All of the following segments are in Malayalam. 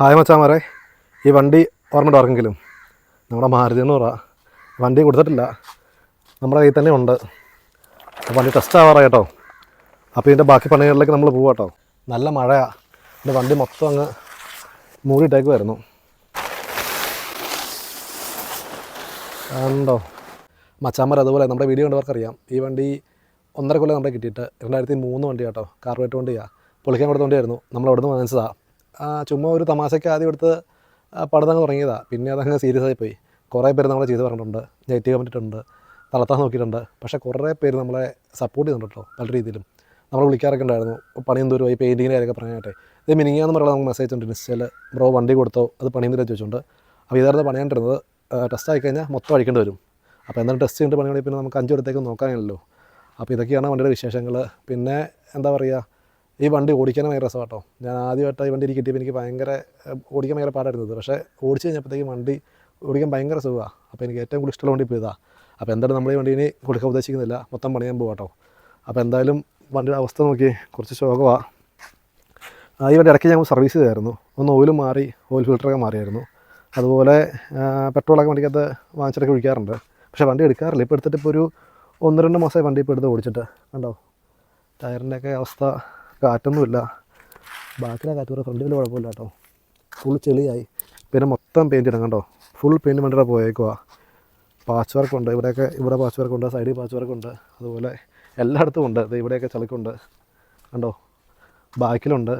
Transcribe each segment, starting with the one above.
ഹായ് മച്ചാമാരെ. ഈ വണ്ടി ഓർമ്മ ആർക്കെങ്കിലും? നമ്മുടെ മാരുതി എന്ന് പറ. വണ്ടി കൊടുത്തിട്ടില്ല. നമ്മുടെ കയ്യിൽ തന്നെ ഉണ്ട്. വണ്ടി ടെസ്റ്റ് ആവാറായി കേട്ടോ. അപ്പോൾ ഇതിന്റെ ബാക്കി പണികളിലേക്ക് നമ്മൾ പോവാം കേട്ടോ. നല്ല മഴയാണ് എന്റെ വണ്ടി മൊത്തം അങ്ങ് മൂടിയിട്ടേക്ക് വരുന്നു ഉണ്ടോ മച്ചാമാർ അതുപോലെ നമ്മുടെ വീഡിയോ കണ്ടവർക്കറിയാം. ഈ വണ്ടി ഒന്നര കൊല്ലം നമ്മുടെ കിട്ടിയിട്ട് രണ്ടായിരത്തി മൂന്ന് വണ്ടി കേട്ടോ. കാർബേറ്റ് വണ്ടിയാണ് പൊളിക്കാൻ കൊടുത്ത വണ്ടിയായിരുന്നു. നമ്മൾ വാങ്ങിച്ചതാണ് ചുമ്മാ ഒരു തമാശയ്ക്ക് ആദ്യം എടുത്ത് പഠനങ്ങൾ തുടങ്ങിയതാണ് പിന്നെ അതങ്ങ് സീരിയസ് ആയി പോയി. കുറേ പേര് നമ്മളെ ചെയ്ത് പറഞ്ഞിട്ടുണ്ട്. നെഗറ്റീവ് കണ്ടിട്ടുണ്ട് തളർത്താൻ നോക്കിയിട്ടുണ്ട്. പക്ഷേ കുറേ പേര് നമ്മളെ സപ്പോർട്ട് ചെയ്യുന്നുണ്ട് കേട്ടോ പല രീതിയിലും. നമ്മൾ വിളിക്കാറൊക്കെ ഉണ്ടായിരുന്നു. പണിയും ദൂരമായി പെയിന്റിങ്ങിന്റെ കാര്യമൊക്കെ പറയാനായിട്ട് ഇത് മിനിങ്ങാന്ന് പറയുന്നത് നമുക്ക് മെസ്സേജ് ഉണ്ട്. ഇൻസ്റ്റയിൽ ബ്രോ വണ്ടി കൊടുത്തോ അത് പണിയും തരാൻ ചോദിച്ചുകൊണ്ട് അപ്പോൾ ഇതായിരുന്നു പണിയാണ്ടിരുന്നത് ടെസ്റ്റ് ആയി കഴിഞ്ഞാൽ മൊത്തം അടിക്കേണ്ടി വരും. അപ്പോൾ എന്തായാലും ടെസ്റ്റ് ചെയ്തിട്ട് പണിയാണെങ്കിൽ പിന്നെ നമുക്ക് അഞ്ച് കൊടുത്തേക്ക് നോക്കാനല്ലോ അപ്പോൾ ഇതൊക്കെയാണ് വണ്ടിയുടെ വിശേഷങ്ങൾ പിന്നെ എന്താ പറയുക ഈ വണ്ടി ഓടിക്കാൻ ഭയങ്കര രസം കേട്ടോ ഞാൻ ആദ്യമായിട്ട് ഈ വണ്ടി കിട്ടിയപ്പോൾ എനിക്ക് ഭയങ്കര ഓടിക്കാൻ ഭയങ്കര പാടായിരുന്നത് പക്ഷേ ഓടിച്ച് കഴിഞ്ഞപ്പോഴത്തേക്കും വണ്ടി ഓടിക്കാൻ ഭയങ്കര സുഖമാണ് അപ്പോൾ എനിക്ക് ഏറ്റവും കൂടുതൽ ഇഷ്ടമുള്ള വണ്ടി ഇപ്പോൾ ഇതാണ് അപ്പോൾ എന്തായാലും നമ്മൾ ഈ വണ്ടി ഇനി കൊടുക്കാൻ ഉദ്ദേശിക്കുന്നില്ല. മൊത്തം പണിയാൻ പോകാം കേട്ടോ അപ്പോൾ എന്തായാലും വണ്ടിയുടെ അവസ്ഥ നോക്കി കുറച്ച് ശോകമാണ് ഈ വണ്ടി ഇടയ്ക്ക് ഞങ്ങൾ സർവീസ് ചെയ്തായിരുന്നു. ഒന്ന് ഓയിൽ മാറി ഓയിൽ ഫിൽറ്ററൊക്കെ മാറിയായിരുന്നു. അതുപോലെ പെട്രോളൊക്കെ വണ്ടിക്കകത്ത് വാങ്ങിച്ചിട്ടൊക്കെ ഒഴിക്കാറുണ്ട്. പക്ഷേ വണ്ടി എടുക്കാറില്ല. ഇപ്പോൾ എടുത്തിട്ട് ഇപ്പോൾ ഒരു ഒന്ന് രണ്ട് മാസമായി വണ്ടി ഇപ്പോൾ എടുത്ത് ഓടിച്ചിട്ട്. കണ്ടോ? ടയറിന്റെയൊക്കെ അവസ്ഥ. കാറ്റൊന്നുമില്ല. ബാക്കിലെ കാറ്റ് കുറേ ഫ്രണ്ടിൽ കുഴപ്പമില്ല കേട്ടോ. ഫുൾ ചെളിയായി. പിന്നെ മൊത്തം പെയിന്റ് ഇടാം കണ്ടോ? ഫുൾ പെയിന്റ് വേണ്ടിയിട്ട് പോയേക്കുവാ. പാച്ച് വർക്ക് ഉണ്ട്. ഇവിടെയൊക്കെ ഇവിടെ പാച്ച് വർക്ക് ഉണ്ട് സൈഡിൽ പാച്ച് വർക്ക് ഉണ്ട്. അതുപോലെ എല്ലായിടത്തും ഉണ്ട്. ഇവിടെയൊക്കെ ചളിക്കുണ്ട്. കണ്ടോ? ബാക്കിലുണ്ട്.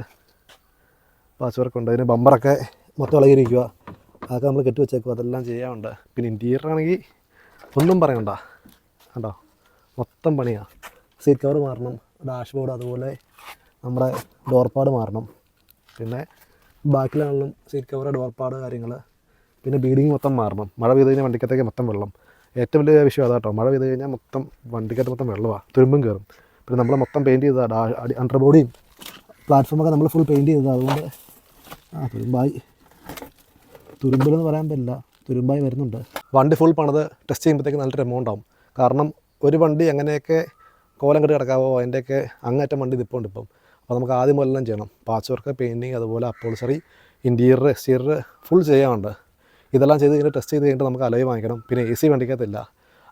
പാച്ച് വർക്ക് ഉണ്ട്. അതിന് ബമ്പറൊക്കെ മൊത്തം ഇളകിയിരിക്കുക അതൊക്കെ നമ്മൾ കെട്ടി വെച്ചേക്കുക അതെല്ലാം ചെയ്യാനുണ്ട്. പിന്നെ ഇന്റീരിയർ ആണെങ്കിൽ ഒന്നും പറയണ്ട. കണ്ടോ? മൊത്തം പണിയാണ് സീറ്റ് കവർ മാറണം. ഡാഷ് ബോർഡ് അതുപോലെ നമ്മുടെ ഡോർപാട് മാറണം. പിന്നെ ബാക്കിലാണെങ്കിലും സീറ്റ് കവർ ഡോർപാട് കാര്യങ്ങൾ. പിന്നെ ബീഡിങ് മൊത്തം മാറണം. മഴ പെയ്ത് കഴിഞ്ഞാൽ വണ്ടിക്കത്തേക്ക് മൊത്തം വെള്ളം. ഏറ്റവും വലിയ വിഷയം അതാട്ടോ. മഴ പെയ്ത് കഴിഞ്ഞാൽ മൊത്തം വണ്ടിക്കകത്ത് മൊത്തം വെള്ളമാണ് തുരുമ്പും കയറും പിന്നെ നമ്മൾ മൊത്തം പെയിന്റ് ചെയ്തതാണ് അടി അണ്ടർ ബോഡിയും പ്ലാറ്റ്ഫോമൊക്കെ നമ്മൾ ഫുൾ പെയിന്റ് ചെയ്തതാണ് അതുകൊണ്ട് ആ തുരുമ്പായി. തുരുമ്പിലെന്ന് പറയാൻ പറ്റില്ല. തുരുമ്പായി വരുന്നുണ്ട്. വണ്ടി ഫുൾ പണിത് ടെസ്റ്റ് ചെയ്യുമ്പോഴത്തേക്ക് നല്ലൊരു എമൗണ്ട് ആവും. കാരണം ഒരു വണ്ടി എങ്ങനെയൊക്കെ കോലം കെട്ടി കിടക്കാവോ അതിന്റെയൊക്കെ അങ്ങേറ്റം വണ്ടി നിൽപ്പുണ്ട് ഇപ്പം അപ്പോൾ നമുക്ക് ആദ്യം എല്ലാം ചെയ്യണം. പാച്ച് വർക്ക് പെയിന്റിങ് അതുപോലെ അപ്പോൾസറി ഇന്റീരിയർ എക്സ്റ്റീരിയർ ഫുൾ ചെയ്യാനുണ്ട്. ഇതെല്ലാം ചെയ്ത് കഴിഞ്ഞിട്ട് ടെസ്റ്റ് ചെയ്ത് കഴിഞ്ഞിട്ട് നമുക്ക് അലവ് വാങ്ങിക്കണം. പിന്നെ എ സി വണ്ടിക്കകത്തില്ല.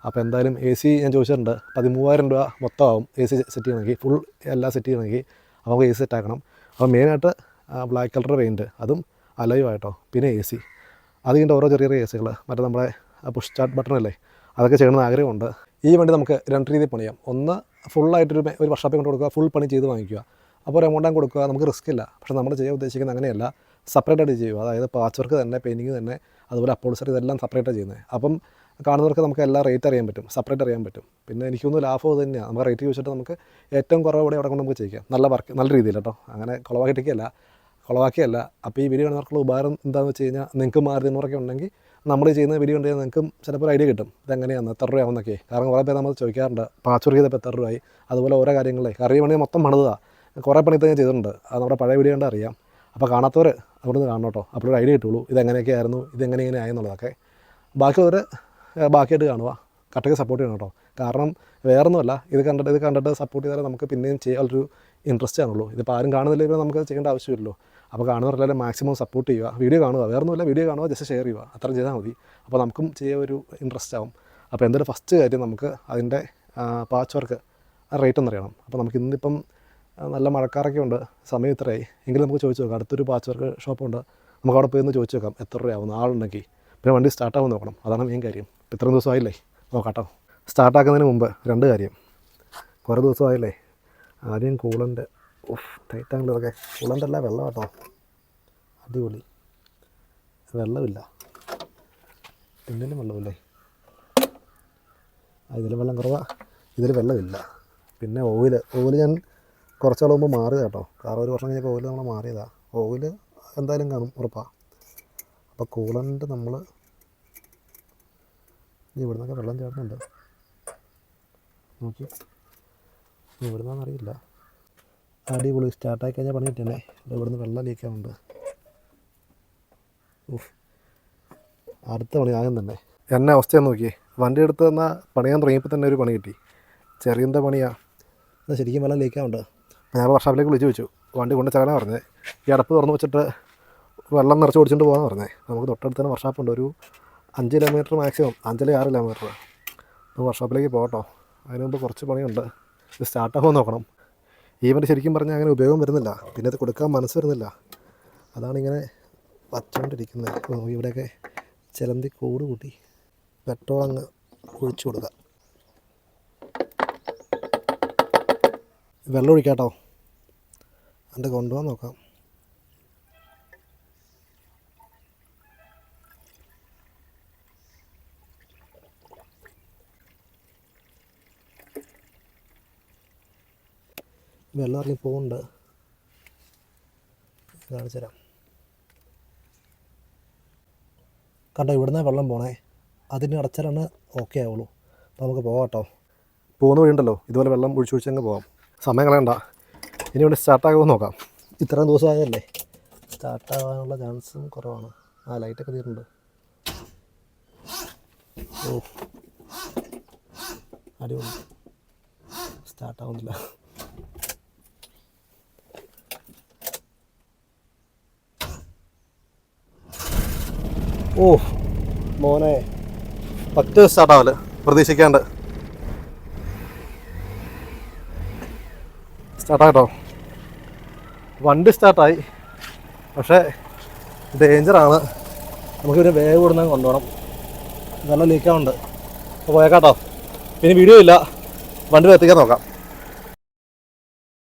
അപ്പോൾ എന്തായാലും എ സി ഞാൻ ചോദിച്ചിട്ടുണ്ട്. പതിമൂവായിരം രൂപ മൊത്തമാവും എ സി സെറ്റ് ചെയ്യണമെങ്കിൽ. ഫുൾ എല്ലാം സെറ്റ് ചെയ്യണമെങ്കിൽ. അപ്പോൾ നമുക്ക് എ സി സെറ്റ് ആക്കണം. അപ്പോൾ മെയിനായിട്ട് ബ്ലാക്ക് കളർ പെയിന്റ് അതും അലൈവ് ആയിട്ടോ പിന്നെ എ സി അത് കഴിഞ്ഞിട്ട് ഓരോ ചെറിയ ചെറിയ എ സികൾ മറ്റേ നമ്മുടെ പുഷ് സ്റ്റാർട്ട് ബട്ടൺ അല്ലേ അതൊക്കെ ചെയ്യണമെന്ന് ആഗ്രഹമുണ്ട്. ഈ വണ്ടി നമുക്ക് രണ്ട് രീതിയിൽ പണിയാം. ഒന്ന് ഫുള്ളായിട്ടൊരു ഒരു വർഷാപ്പ് കൊണ്ട് കൊടുക്കുക. ഫുൾ പണി ചെയ്ത് വാങ്ങിക്കുക. അപ്പോൾ ഒരു എമൗണ്ട് കൊടുക്കുക നമുക്ക് റിസ്ക് ഇല്ല. പക്ഷേ നമ്മൾ ചെയ്യാൻ ഉദ്ദേശിക്കുന്നത് അങ്ങനെയല്ല. സെപ്പറേറ്റ് ആയിട്ട് ചെയ്യുക. അതായത് പാച്ച് വർക്ക് തന്നെ പെയിന്റിങ് തന്നെ അതുപോലെ അപ്പോൾസറി ഇതെല്ലാം സെപ്പറേറ്റ് ചെയ്യുന്നത്. അപ്പം കാണുന്നവർക്ക് നമുക്ക് എല്ലാ റേറ്റ് അറിയാൻ പറ്റും. സെപ്പറേറ്റ് അറിയാൻ പറ്റും. പിന്നെ എനിക്കൊന്നും ലാഭം അത് തന്നെയാണ് നമുക്ക് റേറ്റ് ചോദിച്ചിട്ട് നമുക്ക് ഏറ്റവും കുറവ് ഇവിടെ അവിടെ കൊണ്ട് നമുക്ക് ചെയ്യിക്കാം. നല്ല വർക്ക് നല്ല രീതിയിൽ കേട്ടോ. അങ്ങനെ കുളവാക്കിയിട്ടൊക്കെയല്ല കുളവാക്കിയല്ല. അപ്പോൾ ഈ വീഡിയോ കാണുന്നവർക്കുള്ള ഉപകാരം എന്താണെന്ന് വെച്ച് കഴിഞ്ഞാൽ നിങ്ങൾക്ക് മാറുന്നവരൊക്കെ ഉണ്ടെങ്കിൽ നമ്മൾ ചെയ്യുന്ന വീഡിയോ ഉണ്ടെങ്കിൽ നിങ്ങൾക്ക് ചിലപ്പോൾ ഒരു ഐഡിയ കിട്ടും. ഇതെങ്ങനെയാണ്? എത്ര രൂപയാവുന്നൊക്കെ കാരണം കുറേ പേര് നമ്മൾ ചോദിക്കാറുണ്ട്. പാച്ച് വർക്ക് ചെയ്തപ്പോൾ എത്ര രൂപയായി? അതുപോലെ ഓരോ കാര്യങ്ങളെ. കറി വേണമെങ്കിൽ മൊത്തം പണിതാണ് കുറേ പണി തന്നെ ചെയ്തിട്ടുണ്ട്. അത് നമ്മുടെ പഴയ വീഡിയോ കണ്ട് അറിയാം. അപ്പോൾ കാണാത്തവർ അവിടുന്ന് കാണണം കേട്ടോ. അപ്പോൾ ഒരു ഐഡിയ കിട്ടുള്ളൂ. ഇതെങ്ങനെയൊക്കെ ആയിരുന്നു ഇതെങ്ങനെ ആയെന്നുള്ളതൊക്കെ. ബാക്കിയുള്ളവർ ബാക്കിയായിട്ട് കാണുക. കട്ടയ്ക്ക് സപ്പോർട്ട് ചെയ്യണം കേട്ടോ. കാരണം വേറൊന്നുമല്ല. ഇത് കണ്ടിട്ട് ഇത് കണ്ടിട്ട് സപ്പോർട്ട് ചെയ്താലേ നമുക്ക് പിന്നെയും ചെയ്യാനൊരു ഇൻട്രസ്റ്റ് ആണുള്ളൂ. ഇതിപ്പോൾ ആരും കാണുന്നില്ലെങ്കിൽ നമുക്ക് ചെയ്യേണ്ട ആവശ്യമില്ലല്ലോ. അപ്പോൾ കാണുന്നവരെല്ലാം മാക്സിമം സപ്പോർട്ട് ചെയ്യുക. വീഡിയോ കാണുക. വേറൊന്നുമില്ല വീഡിയോ കാണുക ജസ്റ്റ് ഷെയർ ചെയ്യുക. അത്രയും ചെയ്താൽ മതി. അപ്പോൾ നമുക്കും ചെയ്യാൻ ഒരു ഇൻട്രസ്റ്റ് ആവും. അപ്പോൾ എന്തായാലും ഫസ്റ്റ് കാര്യം നമുക്ക് അതിന്റെ പാച്ച് വർക്ക് റേറ്റ് ഒന്നറിയണം അപ്പോൾ നമുക്ക് ഇന്നിപ്പം നല്ല മഴക്കാറൊക്കെ ഉണ്ട് സമയം ഇത്രയായി. എങ്കിലും നമുക്ക് ചോദിച്ചു നോക്കാം. അടുത്തൊരു പാച്ച് വർക്ക് ഷോപ്പുണ്ട് നമുക്ക് അവിടെ പോയി ഒന്ന് ചോദിച്ചു നോക്കാം. എത്ര രൂപയാവുന്നു ആളുണ്ടെങ്കിൽ. പിന്നെ വണ്ടി സ്റ്റാർട്ടാവും നോക്കണം. അതാണ് മെയിൻ കാര്യം. ഇപ്പം ഇത്രയും ദിവസമായില്ലേ? നോക്കാട്ടോ. സ്റ്റാർട്ടാക്കുന്നതിന് മുമ്പ് രണ്ട് കാര്യം. കുറേ ദിവസമായില്ലേ? ആദ്യം കൂളന്റെ ഓഫ് ടൈറ്റാണല്ലോ ഇതൊക്കെ. കൂളന്റെ അല്ല വെള്ളം കേട്ടോ. അടിപൊളി. വെള്ളമില്ല. പിന്നിലും വെള്ളമില്ലേ? ഇതിൽ വെള്ളം കുറവാണ് ഇതിൽ വെള്ളമില്ല. പിന്നെ ഓയിൽ ഓയിൽ ഞാൻ കുറച്ച് നാൾ മുമ്പ് മാറിയത് കേട്ടോ. കാരണം ഒരു വർഷം കഴിഞ്ഞപ്പോൾ ഓയിൽ നമ്മൾ മാറിയതാണ് ഓയിൽ എന്തായാലും കാണും ഉറപ്പാണ് അപ്പോൾ കൂളന്റ് നമ്മൾ ഇവിടെ നിന്നൊക്കെ വെള്ളം ചേർന്നുണ്ട് നോക്കി. ഇവിടെ നിന്നറിയില്ല അടിപൊളി സ്റ്റാർട്ടായി കഴിഞ്ഞാൽ പണി കിട്ടണേ ഇവിടുന്ന് വെള്ളം ലീക്കാവുണ്ട് അടുത്ത പണി ആകും തന്നെ. എന്നെ അവസ്ഥയാണ് നോക്കി വണ്ടി എടുത്ത് തന്നാൽ പണിയാൻ തുടങ്ങിയപ്പോൾ തന്നെ ഒരു പണി കിട്ടി. ചെറിയ പണിയാണ് ഇത് ശരിക്കും വെള്ളം ലീക്കാവുണ്ട് ഞാൻ വർഷാപ്പിലേക്ക് വിളിച്ച് വെച്ചു വണ്ടി കൊണ്ട് ചകന പറഞ്ഞത് ഈ അടപ്പ് തുറന്ന് വെച്ചിട്ട് വെള്ളം നിറച്ച് ഓടിച്ചുകൊണ്ട് പോകാമെന്ന് പറഞ്ഞേ? നമുക്ക് തൊട്ടടുത്ത് തന്നെ വർഷാപ്പുണ്ട് ഒരു അഞ്ച് കിലോമീറ്റർ മാക്സിമം അഞ്ചല്ല ആറ് കിലോമീറ്റർ അപ്പോൾ വർഷാപ്പിലേക്ക് പോകട്ടോ. അതിന് മുമ്പ് കുറച്ച് പണിയുണ്ട്. ഇത് സ്റ്റാർട്ടാകുമ്പോൾ നോക്കണം. ഈവന്റ് ശരിക്കും പറഞ്ഞാൽ അങ്ങനെ ഉപയോഗം വരുന്നില്ല. പിന്നെ ഇത് കൊടുക്കാൻ മനസ്സ് വരുന്നില്ല. അതാണിങ്ങനെ വച്ചുകൊണ്ടിരിക്കുന്നത് ഇവിടെയൊക്കെ ചിലന്തി കൂട് കൂട്ടി പെട്രോൾ അങ്ങ് ഒഴിച്ചു കൊടുക്കാം. വെള്ളം ഒഴിക്കാട്ടോ. എന്നിട്ട് കൊണ്ടുപോകാൻ നോക്കാം. വെള്ളം ഇറങ്ങി പോകുന്നുണ്ട് കാണിച്ചു തരാം. കണ്ടോ ഇവിടുന്ന് വെള്ളം പോണേ. അതിന് അടച്ചാലാണ് ഓക്കെ ആവുള്ളൂ. അപ്പോൾ നമുക്ക് പോകാം കേട്ടോ. പോകുന്ന വഴിയുണ്ടല്ലോ. ഇതുപോലെ വെള്ളം ഒഴിച്ചു ഒഴിച്ചങ്ങ് പോകാം സമയം കളയണ്ട. ഇനി ഇവിടെ സ്റ്റാർട്ടാകുമോ നോക്കാം. ഇത്രയും ദിവസമായല്ലേ സ്റ്റാർട്ടാകാനുള്ള ചാൻസും കുറവാണ്. ആ ലൈറ്റൊക്കെ തീരുന്നുണ്ട് ഓ. അടിപൊളി. സ്റ്റാർട്ടാവുന്നില്ല ഓ മോനെ. പത്ത് സ്റ്റാർട്ടാവൽ പ്രതീക്ഷിക്കാണ്ട്. സ്റ്റാർട്ടായിട്ടോ വണ്ടി സ്റ്റാർട്ടായി. പക്ഷേ ഡേഞ്ചറാണ്. നമുക്ക് പിന്നെ വേഗം കൂടുന്ന കൊണ്ടുപോകണം. നല്ല ലീക്കാവുണ്ട് അപ്പോൾ പോയേക്കാട്ടോ. പിന്നെ വീഡിയോ ഇല്ല. വണ്ടി എത്തിക്കാൻ നോക്കാം.